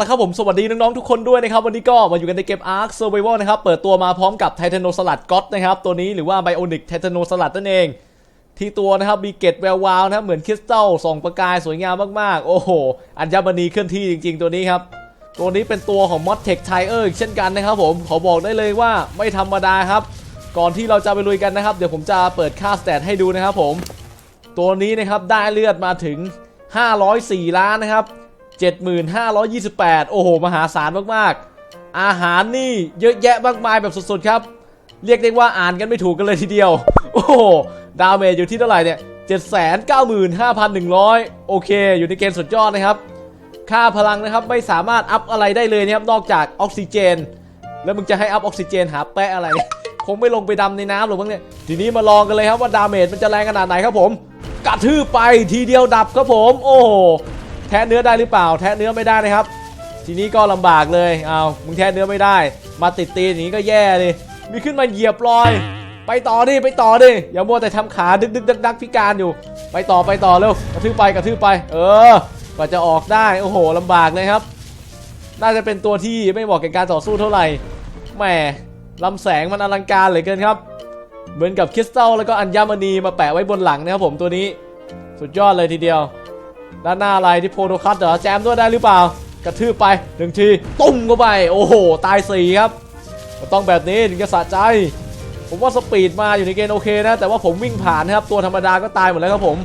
เอาละครับผมสวัสดีน้องๆทุกคนด้วยนะครับ วันนี้ก็มาอยู่กันในเกม Ark Survival นะครับ เปิดตัวมาพร้อมกับไทเทโนสลัดก็อตนะครับ ตัวนี้หรือว่าไบโอนิกไทเทโนสลัดนั่นเอง ที่ตัวนะครับ มีเกล็ดแวววาวนะเหมือนคริสตัลส่องประกายสวยงามมากๆ โอ้โห อัญมณีเคลื่อนที่จริง ๆ ตัวนี้ครับ ตัวนี้เป็นตัวของ m o d t e c h t i r อีกเช่นกันนะครับผมขอบอกได้เลยว่าไม่ธรรมดาครับ ก่อนที่เราจะไปลุยกันนะครับ เดี๋ยวผมจะเปิดค่าสแตทให้ดูนะครับผม ตัวนี้นะครับได้เลือดมาถึง 504 ล้านนะครับ 7528 โอ้โห มหาศาลมากๆ อาหารนี่เยอะแยะมากมายแบบสดๆครับ เรียกได้ว่าอ่านกันไม่ถูกกันเลยทีเดียว โอ้โห ดาเมจอยู่ที่เท่าไหร่เนี่ย 795,100 โอเค อยู่ในเกณฑ์สุดยอดนะครับ ค่าพลังนะครับไม่สามารถอัพอะไรได้เลยนะครับ นอกจากออกซิเจน แล้วมึงจะให้อัพออกซิเจนหาแปะอะไร คงไม่ลงไปดำในน้ำหรอกมั้งเนี่ย ทีนี้มาลองกันเลยครับว่าดาเมจมันจะแรงขนาดไหนครับผม กระทืบไปทีเดียวดับครับผม โอ้โห แทะเนื้อได้หรือเปล่า แทะเนื้อไม่ได้นะครับ ทีนี้ก็ลำบากเลยเอามึงแทะเนื้อไม่ได้ มาติดตีนอย่างนี้ก็แย่เลยมีขึ้นมาเหยียบลอย ไปต่อดิไปต่อดิอย่ามัวแต่ทำขาดึกดึกดักดักพิการอยู่ ไปต่อไปต่อเร็วกระทืบไปกระทืบไป เออกว่าจะออกได้โอ้โหลำบากเลยครับ น่าจะเป็นตัวที่ไม่เหมาะกับการต่อสู้เท่าไหร่แหมลำแสงมันอลังการเหลือเกินครับ เหมือนกับคริสตัลแล้วก็อัญมณีมาแปะไว้บนหลังนะครับผมตัวนี้ สุดยอดเลยทีเดียว ด้านหน้าอะไรที่โพโดคัตเหรอแจมด้วยได้หรือเปล่า กระทืบไปหนึ่งทีตุ้มเข้าไป โอ้โห ตายสี่ครับมันต้องแบบนี้ถึงจะสะใจ ผมว่าสปีดมาอยู่ในเกณฑ์โอเคนะ แต่ว่าผมวิ่งผ่านนะครับ ตัวธรรมดาก็ตายหมดแล้วครับผม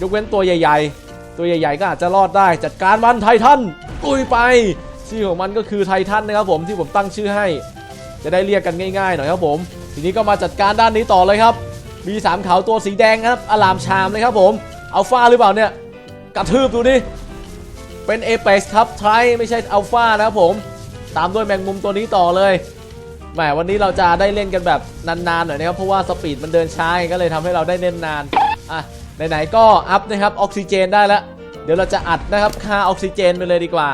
ยกเว้นตัวใหญ่ๆ ตัวใหญ่ๆ ก็อาจจะรอดได้ จัดการมันไททันตุยไป ชื่อของมันก็คือไททันนะครับผมที่ผมตั้งชื่อให้ จะได้เรียกกันง่ายๆหน่อยครับผม ทีนี้ก็มาจัดการด้านนี้ต่อเลยครับ มีสามขาวตัวสีแดงนะครับอลามชามเลยครับผมอัลฟาหรือเปล่าเนี่ย กระทืบดูดิ เป็นเอเปสครับไทไม่ใช่อัลฟานะครับผม ตามด้วยแมงมุมตัวนี้ต่อเลยแหมวันนี้เราจะได้เล่นกันแบบนานๆหน่อยนะครับ เพราะว่าสปีดมันเดินช้าก็เลยทำให้เราได้เล่นนาน อะ ไหนๆก็อัพนะครับออกซิเจนได้แล้ว เดี๋ยวเราจะอัดนะครับค่าออกซิเจนไปเลยดีกว่า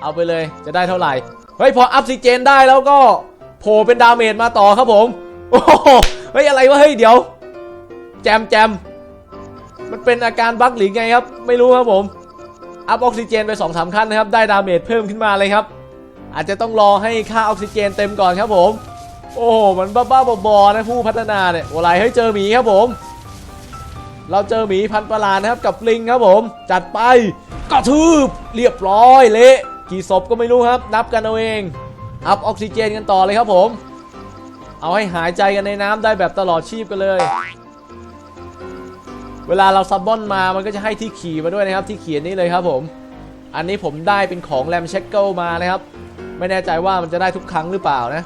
เอาไปเลยจะได้เท่าไหร่ เฮ้ยพอออกซิเจนได้แล้วก็โผล่เป็นดาเมจมาต่อครับผม โอ้โห เฮ้ยอะไรวะ เฮ้ยเดี๋ยว แจมแจม มันเป็นอาการบั๊กหรือไงครับ ไม่รู้ครับผม อัพออกซิเจนไป2อสามขั้นนะครับ ได้ดาเมจเพิ่มขึ้นมาเลยครับ อาจจะต้องรอให้ค่าออกซิเจนเต็มก่อนครับผม โอ้โห มันบ้าๆบอๆนะผู้พัฒนาเนี่ยโอ้ไรให้เจอหมีครับผม เราเจอหมีพันประหลาดนะครับกับลิงครับผม จัดไปกระทืบเรียบร้อยเละกี่ศพก็ไม่รู้ครับ นับกันเอาเอง อัพออกซิเจนกันต่อเลยครับผม เอาให้หายใจกันในน้ำได้แบบตลอดชีพกันเลย เวลาเราซับบอนมามันก็จะให้ที่ขี่มาด้วยนะครับที่เขียนนี้เลยครับผม อันนี้ผมได้เป็นของแรมเชคเกิลมานะครับ ไม่แน่ใจว่ามันจะได้ทุกครั้งหรือเปล่านะ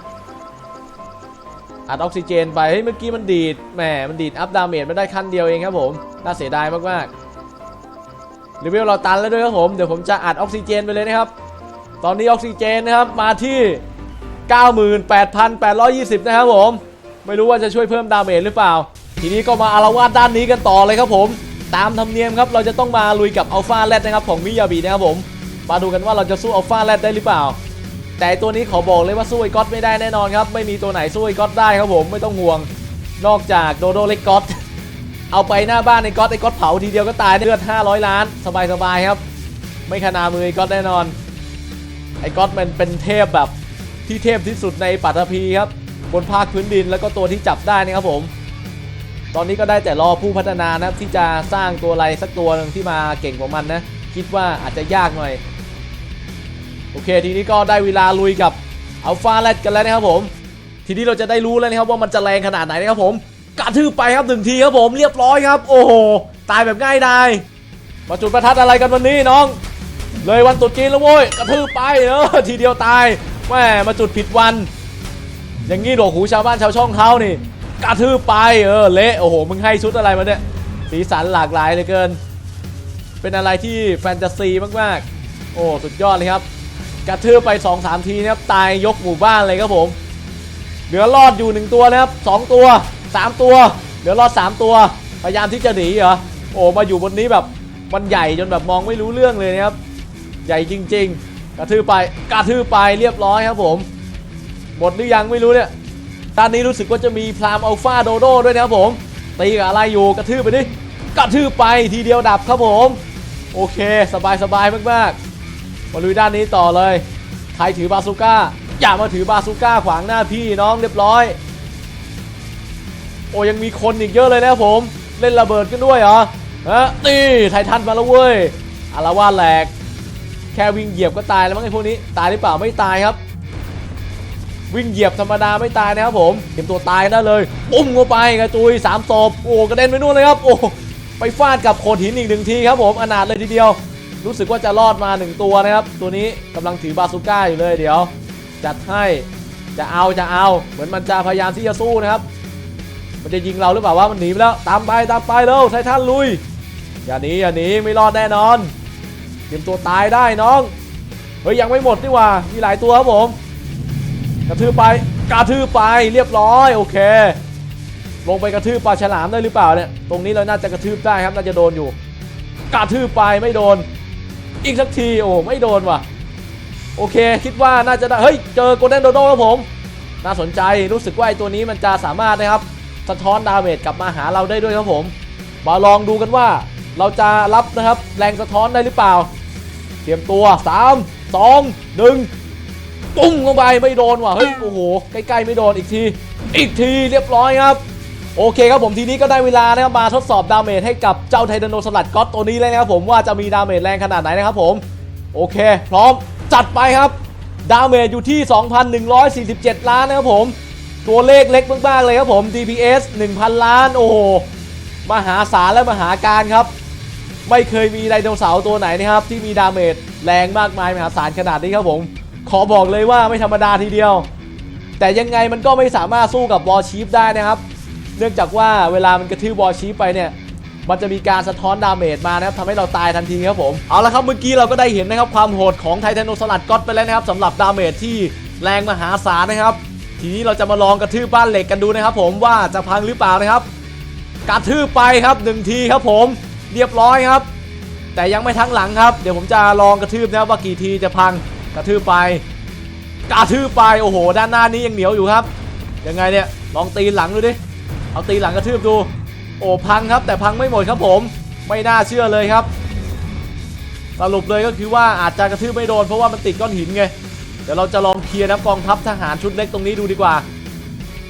อัดออกซิเจนไปเฮ้ยเมื่อกี้มันดีดแหมมันดีดอัพดาเมจไม่ได้ขั้นเดียวเองครับผมน่าเสียดายมากๆรีวิวเราตันแล้วด้วยครับผมเดี๋ยวผมจะอัดออกซิเจนไปเลยนะครับ ตอนนี้ออกซิเจนนะครับมาที่ 98,820 นะครับผม ไม่รู้ว่าจะช่วยเพิ่มดาเมจหรือเปล่า ทีนี้ก็มาอารวาสด้านนี้กันต่อเลยครับผม ตามธรรมเนียมครับเราจะต้องมาลุยกับอัลฟาแรดนะครับของมิยาบินะครับผมมาดูกันว่าเราจะสู้อัลฟาแรดได้หรือเปล่า แต่ตัวนี้ขอบอกเลยว่าสู้ไอ้ก๊อตไม่ได้แน่นอนครับไม่มีตัวไหนสู้ไอ้ก๊อตได้ครับผมไม่ต้องห่วง นอกจากโดโดเล็กก๊อตเอาไปหน้าบ้านไอ้ก๊อตไอ้ก๊อตเผาทีเดียวก็ตายเลือด 500 ล้าน สบายๆครับ ไม่ขนามือไอ้ก๊อตแน่นอนไอ้ก๊อตมันเป็นเทพแบบที่เทพที่สุดในปัตภีครับบนภาคพื้นดินแล้วก็ตัวที่จับได้นะครับผม ตอนนี้ก็ได้แต่รอผู้พัฒนานะครับที่จะสร้างตัวอะไรสักตัวหนึ่งที่มาเก่งกว่ามันนะ คิดว่าอาจจะยากหน่อย โอเค ทีนี้ก็ได้เวลาลุยกับอัลฟาแรดกันแล้วนะครับผม ทีนี้เราจะได้รู้แล้วนะครับว่ามันจะแรงขนาดไหนนะครับผมกระทืบไปครับหนึ่งทีครับผมเรียบร้อยครับ โอ้โหตายแบบง่ายดายมาจุดประทัดอะไรกันวันนี้น้อง เลยวันตรุษจีนแล้วโว้ยกระทืบไปเออทีเดียวตายแม่มาจุดผิดวัน อย่างงี้หนวกหูชาวบ้านชาวช่องเขานี่ กระทืบไปเออเละโอ้โหมึงให้ชุดอะไรมาเนี่ยสีสันหลากหลายเหลือเกิน เป็นอะไรที่แฟนตาซีมากๆ โอ้สุดยอดเลยครับ กระทืบไป 2-3 ทีนะครับตายยกหมู่บ้านเลยครับผม เหลือรอดอยู่ 1 ตัวนะครับ 2 ตัว 3 ตัว เหลือรอด 3 ตัว พยายามที่จะหนีเหรอโอ้มาอยู่บนนี้แบบมันใหญ่จนแบบมองไม่รู้เรื่องเลยนะครับ ใหญ่จริง ๆ กระทืบไปกระทืบไปเรียบร้อยครับผมหมดหรือยังไม่รู้เนี่ย ตอนนี้รู้สึกว่าจะมีพรามอัลฟาโดโดด้วยนะครับผมตีกับอะไรอยู่กระทืบไปดิกระทืบไปทีเดียวดับครับผม โอเค สบายสบายๆมากๆมาลุยด้านนี้ต่อเลย ใครถือบาซูก้า อย่ามาถือบาซูก้าขวางหน้าพี่น้องเรียบร้อย โอ้ยังมีคนอีกเยอะเลยนะครับผม เล่นระเบิดกันด้วยเหรอฮะนี่ไททันมาแล้วเว้ยอาราวาแหลก แค่วิ่งเหยียบก็ตายแล้วมั้งไอ้พวกนี้ ตายหรือเปล่าไม่ตายครับ วิ่งเหยียบธรรมดาไม่ตายนะครับผมเตรียมตัวตายได้เลยปุ้มเข้าไปกระจุยสามศพโอ้กระเด็นไปนู่นเลยครับโอ้ไปฟาดกับโขดหินอีกหนึ่งทีครับผมอนาถเลยทีเดียว รู้สึกว่าจะรอดมาหนึ่งตัวนะครับ ตัวนี้กำลังถือบาซูก้าอยู่เลยเดี๋ยว จัดให้จะเอาจะเอา เหมือนมันจะพยายามที่จะสู้นะครับ มันจะยิงเราหรือเปล่าว่ามันหนีไปแล้วตามไปตามไปเร็วไททันลุยอย่าหนีอย่าหนีไม่รอดแน่นอนเตรียมตัวตายได้น้องเฮ้ยยังไม่หมดนี่หว่ามีหลายตัวครับผม กระทืบไปกระทืบไปเรียบร้อยโอเค ลงไปกระทืบปลาฉลามได้หรือเปล่าเนี่ยตรงนี้เราน่าจะกระทืบได้ครับน่าจะโดนอยู่กระทืบไปไม่โดน อีกสักทีโอ้ไม่โดนว่ะโอเค คิดว่าน่าจะได้เฮ้ยเจอโกลเด้นโดโดครับผม น่าสนใจรู้สึกว่าไอตัวนี้มันจะสามารถนะครับสะท้อนดาเมจกลับมาหาเราได้ด้วยครับผมมาลองดูกันว่าเราจะรับนะครับแรงสะท้อนได้หรือเปล่า เตรียมตัว 3 2 1 ปุ้งลงไปไม่โดนว่ะเฮ้ยโอ้โหใกล้ๆไม่โดนอีกที อีกทีเรียบร้อยครับโอเคครับผมทีนี้ก็ได้เวลานะครับมาทดสอบดาเมจให้กับเจ้าไทเทโนสลัดก็อตตัวนี้เลยนะครับผมว่าจะมีดาเมจแรงขนาดไหนนะครับผม โอเค พร้อมจัดไปครับดาเมจอยู่ที่ 2,147 ล้านนะครับผม ตัวเลขเล็กมากๆเลยครับผม DPS 1,000 ล้านโอ้โหมหาศาลและมหาการครับ ไม่เคยมีไดโนเสาร์ตัวไหนนะครับที่มีดาเมจแรงมากมายมหาศาลขนาดนี้ครับผม ขอบอกเลยว่าไม่ธรรมดาทีเดียว แต่ยังไงมันก็ไม่สามารถสู้กับวอลชีฟได้นะครับ เนื่องจากว่าเวลามันกระทืบวอลชีฟไปเนี่ยมันจะมีการสะท้อนดาเมจมานะครับทำให้เราตายทันทีครับผมเอาละครับเมื่อกี้เราก็ได้เห็นนะครับความโหดของไทเทโนสลัดก็อตไปแล้วนะครับสำหรับดาเมจที่แรงมหาศาลนะครับ ทีนี้เราจะมาลองกระทืบบ้านเหล็กกันดูนะครับ ผมว่าจะพังหรือเปล่านะครับกระทืบไปครับหนึ่งทีครับผมเรียบร้อยครับ แต่ยังไม่ทั้งหลังครับ เดี๋ยวผมจะลองกระทืบนะครับว่ากี่ทีจะพัง กระทืบไปกระทืบไปโอ้โห ด้านหน้านี้ยังเหนียวอยู่ครับ ยังไงเนี่ยลองตีหลังดูดิเอาตีหลังกระทืบดู โอ้พังครับแต่พังไม่หมดครับผม ไม่น่าเชื่อเลยครับ สรุปเลยก็คือว่าอาจจะกระทืบไม่โดนเพราะว่ามันติดก้อนหินไงเดี๋ยวเราจะลองเคลียร์นะกองทัพทหารชุดเล็กตรงนี้ดูดีกว่า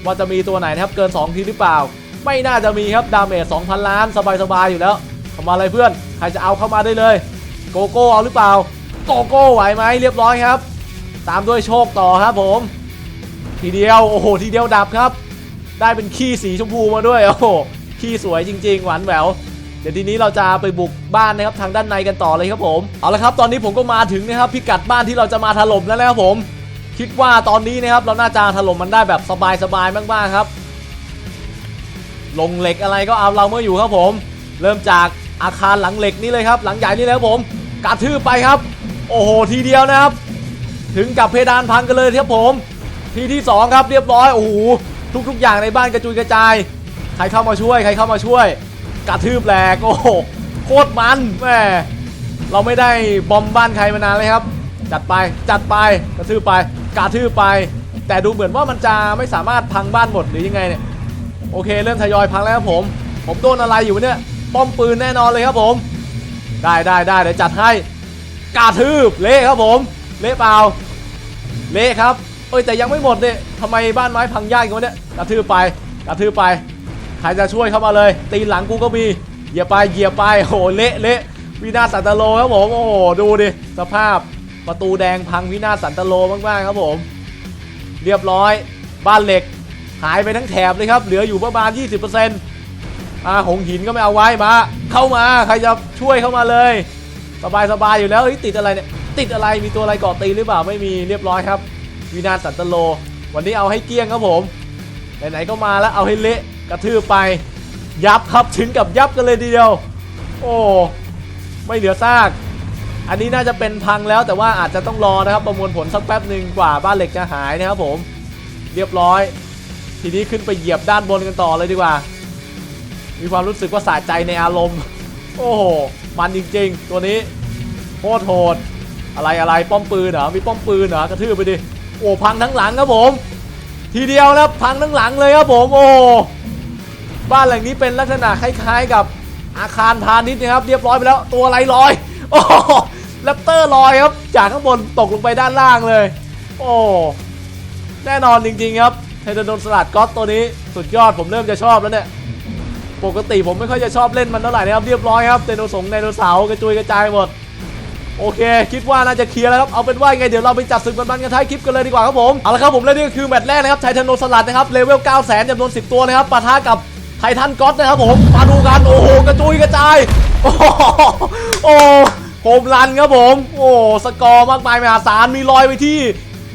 ว่าจะมีตัวไหนนะครับเกิน 2 ทีหรือเปล่า ไม่น่าจะมีครับดาเมจ2,000 ล้านสบายๆอยู่แล้วเข้ามาเลยเพื่อนใครจะเอาเข้ามาได้เลย โกโก้เอาหรือเปล่า โกโก้ไหวไหมเรียบร้อยครับ ตามด้วยโชคต่อครับผม ทีเดียวโอ้โหทีเดียวดับครับ ได้เป็นขี้สีชมพูมาด้วยโอ้โหขี้สวยจริง ๆ หวานแหววเดี๋ยวทีนี้เราจะไปบุกบ้านนะครับทางด้านในกันต่อเลยครับผมเอาละครับ ตอนนี้ผมก็มาถึงนะครับพิกัดบ้านที่เราจะมาถล่มแล้วนะครับผม คิดว่าตอนนี้นะครับเราน่าจะถล่มมันได้แบบสบายๆมากๆครับ ลงเหล็กอะไรก็เอาเราเมื่ออยู่ครับผม เริ่มจากอาคารหลังเหล็กนี่เลยครับ หลังใหญ่นี่เลยครับผมกระทืบไปครับ โอ้โหทีเดียวนะครับ ถึงกับเพดานพังกันเลยครับผม ทีที่สองครับเรียบร้อยโอ้โหทุก ๆ อย่างในบ้านกระจุยกระจาย ใครเข้ามาช่วยใครเข้ามาช่วย กระทืบแหลกโอ้โหโคตรมันแหมเราไม่ได้บอมบ้านใครมานานเลยครับ จัดไปจัดไปกระทืบไปกระทืบไป แต่ดูเหมือนว่ามันจะไม่สามารถพังบ้านหมดหรือยังไงเนี่ยโอเคเริ่มทยอยพังแล้วครับผม ผมโดนอะไรอยู่เนี่ยป้อมปืนแน่นอนเลยครับผม ได้ได้ได้เดี๋ยวจัดให้ กระทืบเละครับผม เละเปล่า เละครับ เอ้ยแต่ยังไม่หมดเนี่ยทำไมบ้านไม้พังยากอย่างวะเนี่ยกระทืบไปกระทืบไป ใครจะช่วยเข้ามาเลย ตีหลังกูก็มี เหยียบไปเหยียบไปโอ้โหเละเละวินาสันตโลครับผมโอ้ดูดิสภาพประตูแดงพังวินาสันตโลมากๆครับผม เรียบร้อย บ้านเหล็กหายไปทั้งแถบเลยครับ เหลืออยู่ประมาณ 20%อ่าหงหินก็ไม่เอาไว้มา เข้ามาใครจะช่วยเข้ามาเลย สบายสบายอยู่แล้วติดอะไรเนี่ยติดอะไรมีตัวอะไรเกาะตีหรือเปล่าไม่มีเรียบร้อยครับวินาสันตโล วันนี้เอาให้เกลี้ยงครับผมไหนๆก็มาแล้วเอาให้เละกระทืบไป ยับครับถึงกับยับกันเลยทีเดียว โอ้ไม่เหลือซากอันนี้น่าจะเป็นพังแล้วแต่ว่าอาจจะต้องรอนะครับประมวลผลสักแป๊บหนึ่งกว่าบ้านเหล็กจะหายนะครับผม เรียบร้อย ทีนี้ขึ้นไปเหยียบด้านบนกันต่อเลยดีกว่า มีความรู้สึกว่าสะใจในอารมณ์ โอ้โห มันจริงๆ ตัวนี้โคตรโหดอะไรอะไรป้อมปืนเหรอมีป้อมปืนเหรอกระทืบไปดิโอ้พังทั้งหลังครับผม ทีเดียวนะพังทั้งหลังเลยครับผมโอ้บ้านหลังนี้เป็นลักษณะคล้ายๆ กับอาคารพาณิชย์นะครับ เรียบร้อยไปแล้วตัวอะไรลอยโอ้แรปเตอร์ลอยครับ จากข้างบนตกลงไปด้านล่างเลย โอ้แน่นอนจริงๆครับไทเทนสลัดก็อตตัวนี้สุดยอดผมเริ่มจะชอบแล้วเนี่ย ปกติผมไม่ค่อยจะชอบเล่นมันเท่าไหร่นะครับเรียบร้อยครับไดโนสงไดโนเสาร์กระจุยกระจายหมดโอเค คิดว่าน่าจะเคลียร์แล้วครับ เอาเป็นว่าไง เดี๋ยวเราไปจัดศึกมันๆกันท้ายคลิปกันเลยดีกว่าครับผม เอาละครับผมและนี่ก็คือแมตช์แรกนะครับไททันโนสลัดนะครับ เลเวล 9 0 0 0 0จำนวน 10 ตัวนะครับปะทะกับไททันก็อตนะครับผม มาดูกัน โอ้โห กระจุยกระจาย โอ้โหโอ้โฮมรันครับผม โอ้สกอร์มากมายมหาศาลมีลอยไปที่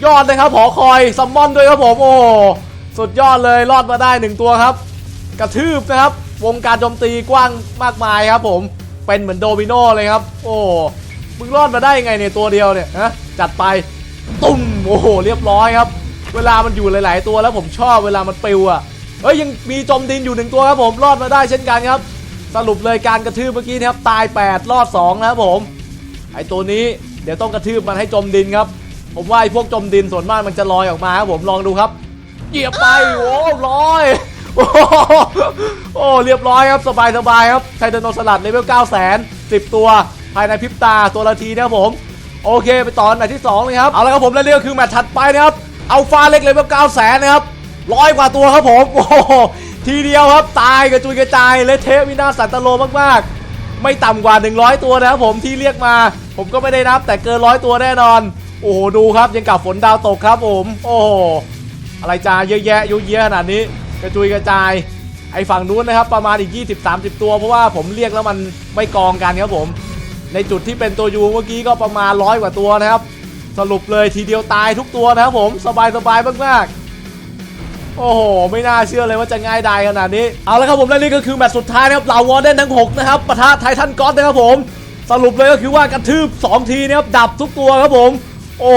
ยอดเลยครับหอคอยซัมมอนด้วยครับผม โอ้สุดยอดเลยรอดมาได้หนึ่งตัวครับ กระทืบนะครับ วงการโจมตีกว้างมากมายครับผมเป็นเหมือนโดมิโนเลยครับ โอ้มึงรอดมาได้ยังไงเนี่ยตัวเดียวเนี่ยฮะจัดไปตุ้มโอ้โหเรียบร้อยครับ เวลามันอยู่หลาย ๆ ตัวแล้วผมชอบเวลามันปิวอะเฮ้ยยังมีจมดินอยู่หนึ่งตัวครับผมรอดมาได้เช่นกันครับ สรุปเลยการกระทืบเมื่อกี้นะครับตาย 8 รอด2นะครับผมไอตัวนี้เดี๋ยวต้องกระทืบมันให้จมดินครับ ผมว่าไอพวกจมดินส่วนมากมันจะลอยออกมาครับผมลองดูครับเหยียบไปโอ้ลอย โอ้โหโอ้เรียบร้อยครับสบายสบายครับไทเทนโนสลัดเลเวล9 0 0 0 0 10 ตัวภายในพริบตาตัวละทีนะครับผม โอเค ไปต่ออันดับที่2เลยครับ เอาละครับผมและนี่ก็คือแมตช์ถัดไปนะครับเอัลฟาเล็กเลเวล9 0 0 0 0นะครับร้อยกว่าตัวครับผมโอ้โหทีเดียวครับตายกระจุยกระจายเละเทวินาสันตโลมากๆ ไม่ต่ำกว่า 100 ตัวนะครับผมที่เรียกมา ผมก็ไม่ได้นับแต่เกินร้อยตัวแน่นอน โอ้โหดูครับยังกับฝนดาวตกครับผม โอ้อะไรจ้าเยอะแยะยุ่ยเยะขนาดนี้ กระจุยกระจาย ไอ้ฝั่งนู้นนะครับประมาณอีก 20-30 ตัว เพราะว่าผมเรียกแล้วมันไม่กองกันครับผม ในจุดที่เป็นตัวยูเมื่อกี้ก็ประมาณร้อยกว่าตัวนะครับ สรุปเลยทีเดียวตายทุกตัวนะครับผมสบายสบายมากๆโอ้โห ไม่น่าเชื่อเลยว่าจะง่ายดายขนาดนี้ เอาละครับผมและนี่ก็คือแมตช์สุดท้ายนะครับเหล่าวอร์เดนทั้ง 6 นะครับปะทะไททันก็อตนะครับผม สรุปเลยก็คือว่ากระทืบ 2 ทีนะครับ ดับทุกตัวครับผม โอ้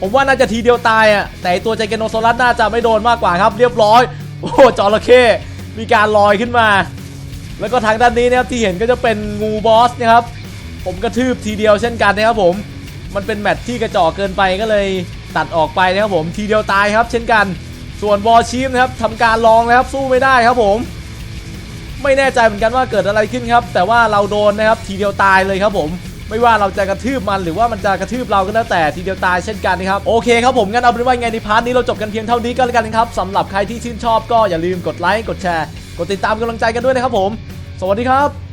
ผมว่าน่าจะทีเดียวตายอะแต่ตัวใจเกนโนโซลัสน่าจะไม่โดนมากกว่าครับเรียบร้อย โอ้โหจระเข้มีการลอยขึ้นมา แล้วก็ทางด้านนี้นะครับที่เห็นก็จะเป็นงูบอสนะครับ ผมกระทืบทีเดียวเช่นกันนะครับผม มันเป็นแมตช์ที่กระจอกเกินไปก็เลยตัดออกไปนะครับผมทีเดียวตายครับ เช่นกัน ส่วนบอชีฟนะครับทำการลองนะครับสู้ไม่ได้ครับผม ไม่แน่ใจเหมือนกันว่าเกิดอะไรขึ้นครับ แต่ว่าเราโดนนะครับทีเดียวตายเลยครับผม ไม่ว่าเราจะกระทืบมันหรือว่ามันจะกระทืบเราก็แล้วแต่ทีเดียวตายเช่นกันนะครับโอเคครับผมงั้นเอาเป็นว่าไงในพาร์ทนี้เราจบกันเพียงเท่านี้ก็แล้วกันนะครับสำหรับใครที่ชื่นชอบก็อย่าลืมกดไลค์กดแชร์ กดติดตามกำลังใจกันด้วยนะครับผม สวัสดีครับ